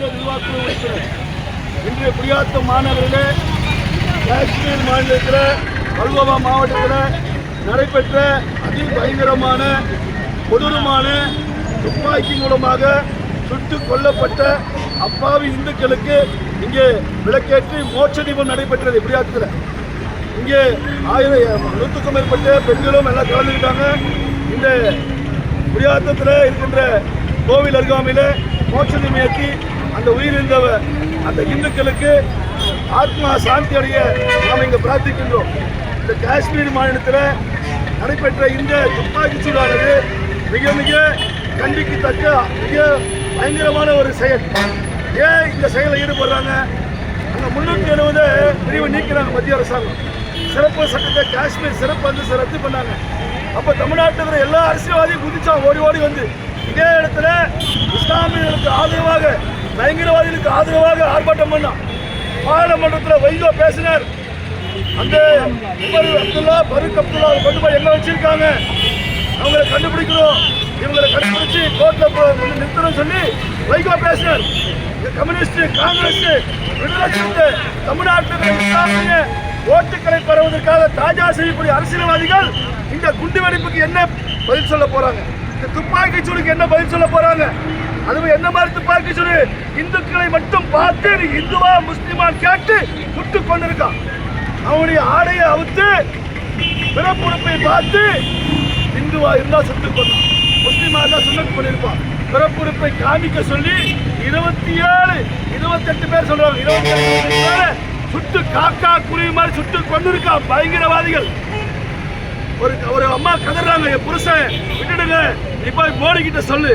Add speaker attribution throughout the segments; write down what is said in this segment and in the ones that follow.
Speaker 1: மாநில நிர்வாகக்குழு உறுப்பினர். இன்றைய குடியாத்த மாநகரிலே காஷ்மீர் மாநிலத்தில் பல்கோவா மாவட்டத்தில் நடைபெற்ற அதி பயங்கரமான கொடூரமான துப்பாக்கி மூலமாக சுட்டு கொல்லப்பட்ட அப்பாவி இந்துக்களுக்கு இங்கே விளக்கேற்றி மோட்ச தீபம் நடைபெற்றது குடியாத்தத்தில். இங்கே ஆயிரம் நூற்றுக்கும் மேற்பட்ட பெண்களும் எல்லாம் கலந்துக்கிட்டாங்க. இந்த குடியாத்தத்தில் இருக்கின்ற கோவில் அருகாமையில் மோட்சதீபம் ஏற்றி அந்த உயிரிழந்தவ அந்த இந்துக்களுக்கு ஆத்மா சாந்தி அடைய நாம் இங்கே பிரார்த்திக்கின்றோம். இந்த காஷ்மீர் மாநிலத்தில் நடைபெற்ற இந்த துப்பாக்கி சூடானது மிக மிக கண்டிக்கத்தக்க மிக பயங்கரமான ஒரு செயல். ஏன் இந்த செயலில் ஈடுபடுறாங்க? அந்த முன்னூற்றி எழுபது பிரிவு நீக்கிறாங்க மத்திய அரசாங்கம். சிறப்பு சட்டத்தை காஷ்மீர் சிறப்பு வந்து ரத்து பண்ணாங்க. அப்போ தமிழ்நாட்டில் இருக்கிற எல்லா அரசியல்வாதியும் குதிச்சான் ஓடி ஓடி வந்து இதே இடத்துல இஸ்லாமியர்களுக்கு ஆதரவாக பயங்கரவாதிகளுக்கு ஆதரவாக ஆர்ப்பாட்டம் பண்ணான் பாராளுமன்றத்தில் வைகோ பேசினார். அந்த உமர் அப்துல்லா பருக் அப்துல்லா கொண்டு போய் எங்கே வச்சிருக்காங்க? அவங்களை கண்டுபிடிக்கணும். இவங்களை கண்டுபிடிச்சு கோர்ட்டில் நிறுத்தணும் சொல்லி வைகோ பேசினார். இந்த கம்யூனிஸ்ட் காங்கிரஸ் விடுதலை தமிழ்நாட்டில் ஓட்டுக்களை பெறுவதற்காக தாஜா செய்யக்கூடிய அரசியல்வாதிகள் இந்த குண்டு வெடிப்புக்கு என்ன பதில் சொல்ல போறாங்க? இந்த துப்பாக்கி சூடுக்கு என்ன பதில் சொல்ல போறாங்க? அதுவும் என்ன மாதிரி துப்பாக்கி சொல்லு? இந்துக்களை மட்டும் பார்த்து நீ இந்துவா முஸ்லிமான் கேட்டு சுட்டு கொண்டிருக்கான் அவனுடைய ஆடையை அவுத்து பிறப்புறுப்பை பார்த்து இந்துவா இருந்தா சுட்டு கொண்டான் முஸ்லிமா இருந்தா சுண்ணத்து பண்ணியிருப்பான் பிறப்புறுப்பை காமிக்க சொல்லி இருபத்தி ஏழு இருபத்தெட்டு பேர் சொல்றாங்க. இருபத்தி ஏழு சுட்டு காக்கா குருவி மாதிரி சுட்டு கொண்டிருக்கான் பயங்கரவாதிகள். ஒரு ஒரு அம்மா கதறாங்க. என் புருஷன் விட்டுடுங்க. நீ போய் மோடி கிட்ட சொல்லு.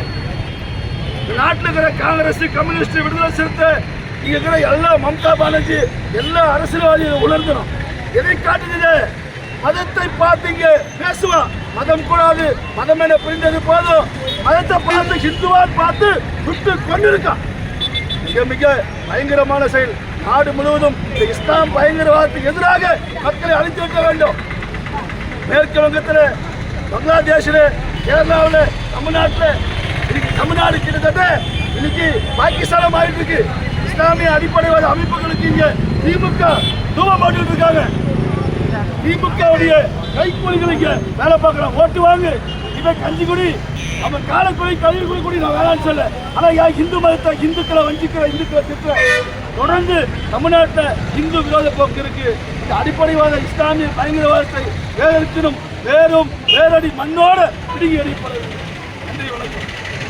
Speaker 1: நாட்டில் இருக்கிற காங்கிரஸ் கம்யூனிஸ்ட் விடுதலை சிறுத்தை இங்க இருக்கிற எல்லா மம்தா பானர்ஜி எல்லா அரசியல்வாதிகளும் உணர்ந்தனும் எதை காட்டுது மதத்தை பார்த்து இங்கே பேசுவான் மதம் கூடாது. மதம் என புரிந்தது போதும். மதத்தை பார்த்து ஹிந்துவான் பார்த்து விட்டு கொண்டிருக்கான் மிக மிக பயங்கரமான செயல். நாடு முழுவதும் இந்த இஸ்லாம் பயங்கரவாதத்துக்கு எதிராக மக்களை அழித்து வைக்க வேண்டும். மேற்கு வங்கத்தில் பங்களாதேஷில் கேரளாவில் தமிழ்நாட்டில் இன்னைக்கு தமிழ்நாடு கிட்டத்தட்ட இன்னைக்கு பாகிஸ்தானம் ஆயிட்டு இருக்கு இஸ்லாமிய அடிப்படைவாத அமைப்புகளுக்கு இங்க திமுக தூவம் இருக்காங்க திமுகவுடைய கைக்கூலிகள் இங்க வேலை பார்க்கலாம் ஓட்டு வாங்கு. இவன் கஞ்சிக்குடி அவன் காலக்குடி கல்வி குடி நான் வேணாம்னு சொல்ல. ஆனா ஏன் இந்து மதத்தை இந்துக்களை வஞ்சிக்கிற இந்துக்களை திட்டுற? தொடர்ந்து தமிழ்நாட்டில் இந்து விரோத போக்கு இருக்கு. இந்த அடிப்படைவாத இஸ்லாமிய பயங்கரவாதத்தை வேறு வேறும் வேரடி மண்ணோடு பிடுங்கி எறியப்பட நன்றி வணக்கம்.